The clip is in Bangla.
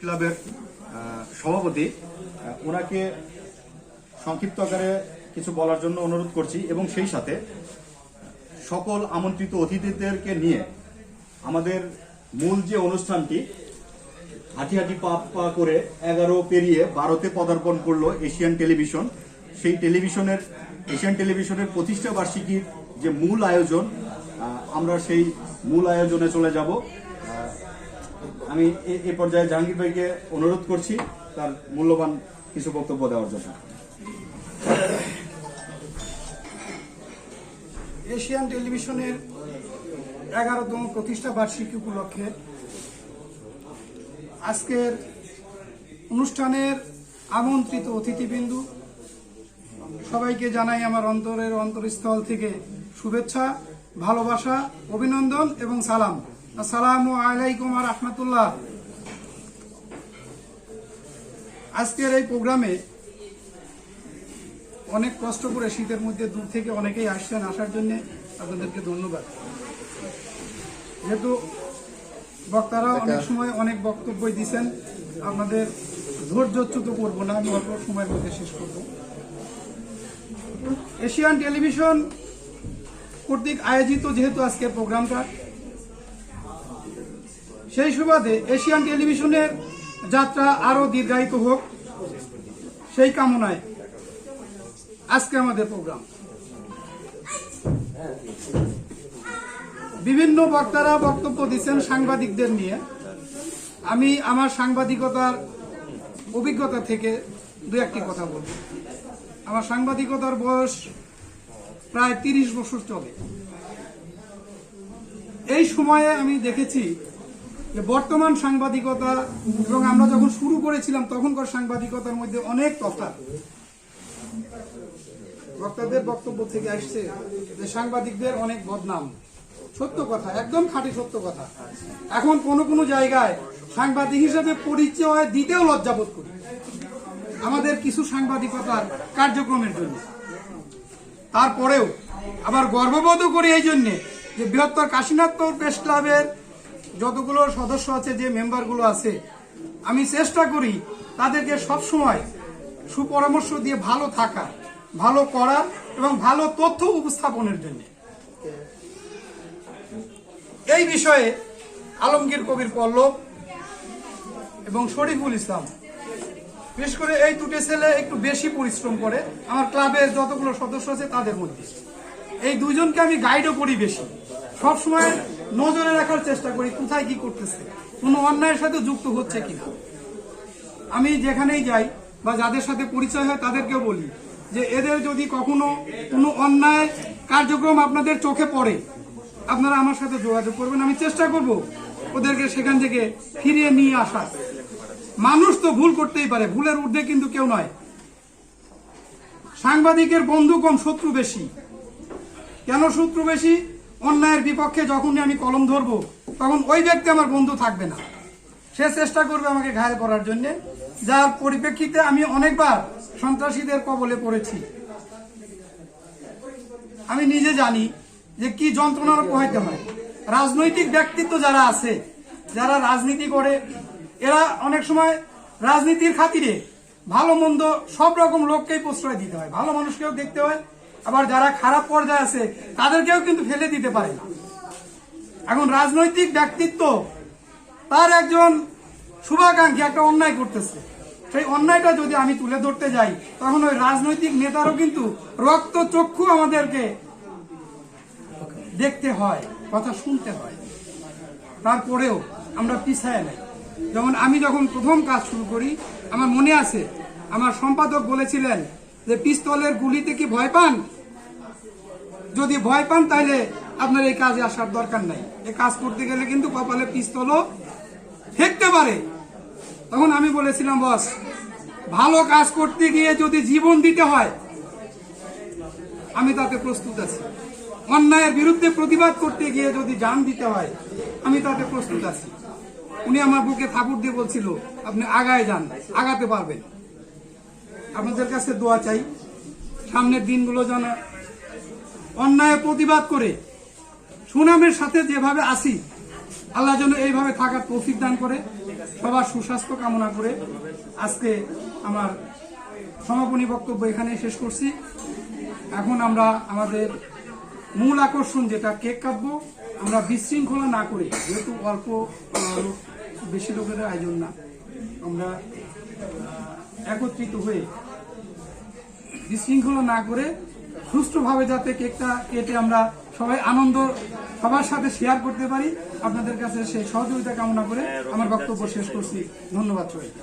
ক্লাবের সভাপতি ওনাকে সংক্ষিপ্ত আকারে কিছু বলার জন্য অনুরোধ করছি এবং সেই সাথে সকল আমন্ত্রিত অতিথিদেরকে নিয়ে আমাদের মূল যে অনুষ্ঠানটি, হাঁটি হাঁটি পা পা করে এগারো পেরিয়ে বারোতে পদার্পণ করল এশিয়ান টেলিভিশন। সেই টেলিভিশনের, এশিয়ান টেলিভিশনের প্রতিষ্ঠা বার্ষিকীর যে মূল আয়োজন আমরা সেই মূল আয়োজনে চলে যাব। আমি এ- পর্যায়ে জাহাঙ্গীর ভাইকে অনুরোধ করছি, তার মূল্যবান কিছু বক্তব্য দেওয়ার জন্য। এশিয়ান টেলিভিশনের এগারোতম প্রতিষ্ঠা বার্ষিকী উপলক্ষে আজকের অনুষ্ঠানের আমন্ত্রিত অতিথিবৃন্দু, সবাইকে জানাই আমার অন্তরের অন্তরস্থল থেকে শুভেচ্ছা, ভালোবাসা, অভিনন্দন এবং সালাম। আসসালামু আলাইকুম রহমতুল্লাহ। আজকের এই প্রোগ্রামে অনেক কষ্ট করে শীতের মধ্যে দূর থেকে অনেকেই আসছেন আসার জন্য আপনাদেরকে ধন্যবাদ। যেহেতু বক্তারা অনেক সময় অনেক বক্তব্যই দিচ্ছেন আপনাদের ধৈর্যচ্যুত করব না আমি অল্প সময়ের মধ্যে শেষ করব। এশিয়ান টেলিভিশন কর্তৃক আয়োজিত যেহেতু আজকের প্রোগ্রামটা সেই সুবাদে এশিয়ান টেলিভিশনের যাত্রা আরও দীর্ঘায়িত হোক। সেই কামনায় আজকে আমাদের প্রোগ্রাম। বিভিন্ন বক্তারা বক্তব্য দিচ্ছেন সাংবাদিকদের নিয়ে। আমি আমার সাংবাদিকতার অভিজ্ঞতা থেকে দু একটি কথা বলব। আমার সাংবাদিকতার বয়স প্রায় তিরিশ বছর চলে। এই সময়ে আমি দেখেছি যে বর্তমান সাংবাদিকতা এবং আমরা যখন শুরু করেছিলাম, তখনকার সাংবাদিকতার মধ্যে অনেক তফাৎ। বক্তাদের বক্তব্য থেকে আসছে যে সাংবাদিকদের অনেক বদনাম। সত্য কথা, একদম খাঁটি সত্য কথা। এখন কোন কোন জায়গায় সাংবাদিক হিসেবে পরিচয় দিতেও লজ্জাবোধ করি। আমাদের কিছু সাংবাদিকতার কার্যক্রমের জন্য। তারপরেও আবার গর্ববোধও করি এই জন্যে যে বৃহত্তর কাশীনাথপুর প্রেস ক্লাবের যতগুলো সদস্য আছে, যে মেম্বারগুলো আছে, আমি চেষ্টা করি তাদেরকে সবসময় সুপরামর্শ দিয়ে ভালো থাকা, ভালো করা এবং ভালো তথ্য উপস্থাপনের জন্য। এই বিষয়ে আলমগীর কবির পল্লব এবং শরীফুল ইসলাম, বিশেষ করে এই দুটো ছেলে একটু বেশি পরিশ্রম করে, আমার ক্লাবের যতগুলো সদস্য আছে তাদের মধ্যে। এই দুজনকে আমি গাইডও করি বেশি। সব সময় নজরে রাখার চেষ্টা করি, কোথায় কি করতেছে, কোনো অন্যায়ের সাথে যুক্ত হচ্ছে কিনা। আমি যেখানেই যাই বা যাদের সাথে পরিচয় হয় তাদেরকেও বলি যে এদের যদি কখনো কোনো অন্যায় কার্যক্রম আপনাদের চোখে পড়ে, আপনারা আমার সাথে যোগাযোগ করবেন। আমি চেষ্টা করব ওদেরকে সেখান থেকে ফিরিয়ে নিয়ে আসার। মানুষ তো ভুল করতেই পারে, ভুলের ঊর্ধ্বে কিন্তু কেউ নয়। সাংবাদিকের বন্ধু কম, শত্রু বেশি। কেন শত্রু বেশি? অন্যায়ের বিপক্ষে যখনই আমি কলম ধরবো, তখন ওই ব্যক্তি আমার বন্ধু থাকবে না। সে চেষ্টা করবে আমাকে ঘায়ল করার জন্য। যার পরিপ্রেক্ষিতে আমি অনেকবার সন্ত্রাসীদের কবলে পড়েছি। আমি নিজে জানি যে কি যন্ত্রণার পোহাইতে হয়। রাজনৈতিক ব্যক্তিত্ব যারা আছে, যারা রাজনীতি করে, এরা অনেক সময় রাজনীতির খাতিরে ভালো মন্দ সব রকম লোককেই প্রশ্রয় দিতে হয়। ভালো মানুষকেও দেখতে হয় আবার যারা খারাপ পর্যায়ে আছে, তাদেরকেও কিন্তু ফেলে দিতে পারে। এখন রাজনৈতিক ব্যক্তিত্ব, তার একজন শুভাকাঙ্ক্ষী একটা অন্যায় করতেছে। সেই অন্যায়টা যদি আমি তুলে ধরতে যাই, তখন ওই রাজনৈতিক নেতারও কিন্তু রক্ত চক্ষু আমাদেরকে দেখতে হয়, কথা শুনতে হয়। তারপরেও আমরা পিছায় নাই। যেমন আমি যখন প্রথম কাজ শুরু করি, আমার মনে আছে, আমার সম্পাদক বলেছিলেন যে পিস্তলের গুলিতে কি ভয় পান? যদি ভয় পান তাহলে আপনার এই কাজে আসার দরকার নাই। এই কাজ করতে গেলে কিন্তু কপালে পিস্তলও ঠেকতে পারে। তখন আমি বলেছিলাম, বস, ভালো কাজ করতে গিয়ে যদি জীবন দিতে হয়, আমি তাতে প্রস্তুত আছি। অন্যায়ের বিরুদ্ধে প্রতিবাদ করতে গিয়ে যদি জান দিতে হয়, আমি তাতে প্রস্তুত আছি। উনি আমার বুকে থাপুর দিয়ে বলছিল, আপনি আগায় যান, আগাতে পারবেন। আপনাদের কাছে দোয়া চাই। সামনের দিনগুলো যেন অন্যায় প্রতিবাদ করে সুনামের সাথে যেভাবে আসি আল্লাহ যেন এইভাবে থাকার তৌফিক দান করে, সবার সুস্বাস্থ্য কামনা করে আজকে আমার সমাপনী বক্তব্য এখানে শেষ করছি। এখন আমরা আমাদের মূল আকর্ষণ যেটা, কেক কাটবো, আমরা বিশৃঙ্খলা না করে, যেহেতু অল্প বেশি লোকের আয়োজন না, আমরা একত্রিত হয়ে বিশৃঙ্খলা না করে সুষ্ঠুভাবে যাতে কেকটা কেটে আমরা সবাই আনন্দ সবার সাথে শেয়ার করতে পারি, আপনাদের কাছে সেই সহযোগিতা কামনা করে আমার বক্তব্য শেষ করছি। ধন্যবাদ সবাইকে।